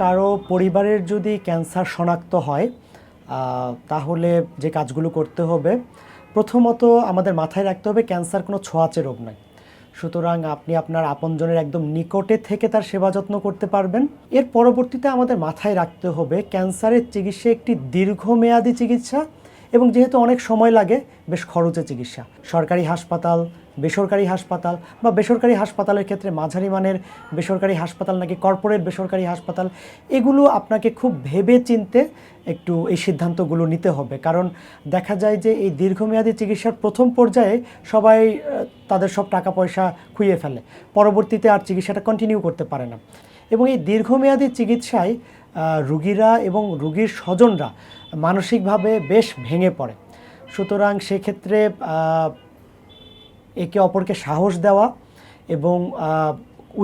কারও পরিবারের যদি ক্যান্সার শনাক্ত হয় তাহলে যে কাজগুলো করতে হবে, প্রথমত আমাদের মাথায় রাখতে হবে ক্যান্সার কোনো ছোঁয়াচে রোগ নয়। সুতরাং আপনি আপনার আপনজনের একদম নিকটে থেকে তার সেবা যত্ন করতে পারবেন। এর পরবর্তীতে আমাদের মাথায় রাখতে হবে, ক্যান্সারের চিকিৎসা একটি দীর্ঘমেয়াদী চিকিৎসা। এবং যেহেতু অনেক সময় লাগে, বেশ খরচে চিকিৎসা। সরকারি হাসপাতাল, বেসরকারি হাসপাতাল বা বেসরকারি হাসপাতালের ক্ষেত্রে মাঝারি মানের বেসরকারি হাসপাতাল নাকি কর্পোরেট বেসরকারি হাসপাতাল, এগুলো আপনাকে খুব ভেবে চিনতে একটু এই সিদ্ধান্তগুলো নিতে হবে। কারণ দেখা যায় যে এই দীর্ঘমেয়াদী চিকিৎসার প্রথম পর্যায়ে সবাই তাদের সব টাকা পয়সা খুইয়ে ফেলে। পরবর্তীতে আর চিকিৎসাটা কন্টিনিউ করতে পারে না। এবং এই দীর্ঘমেয়াদী চিকিৎসায় রুগীরা এবং রুগীর স্বজনরা মানসিকভাবে বেশ ভেঙে পড়ে। সুতরাং সেক্ষেত্রে একে অপরকে সাহস দেওয়া এবং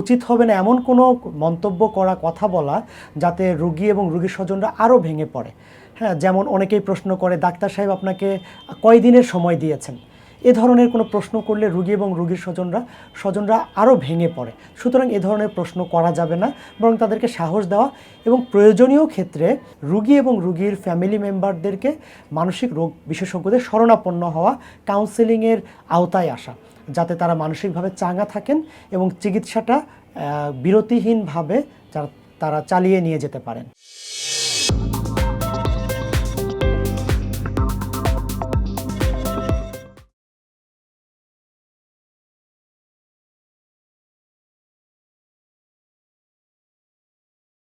উচিত হবে না এমন কোনো মন্তব্য করা, কথা বলা যাতে রুগী এবং রুগীর স্বজনরা আরও ভেঙে পড়ে। হ্যাঁ যেমন অনেকেই প্রশ্ন করে, ডাক্তার সাহেব আপনাকে কয়দিনের সময় দিয়েছেন? এ ধরনের কোনো প্রশ্ন করলে রুগী এবং রুগীর স্বজনরা স্বজনরা আরও ভেঙে পড়ে। সুতরাং এ ধরনের প্রশ্ন করা যাবে না, বরং তাদেরকে সাহস দেওয়া এবং প্রয়োজনীয় ক্ষেত্রে রুগী এবং রুগীর ফ্যামিলি মেম্বারদেরকে মানসিক রোগ বিশেষজ্ঞদের শরণাপন্ন হওয়া কাউন্সেলিংয়ের আওতায় আসা, যাতে তারা মানসিকভাবে চাঙ্গা থাকেন এবং চিকিৎসাটা বিরতিহীনভাবে তারা চালিয়ে নিয়ে যেতে পারেন।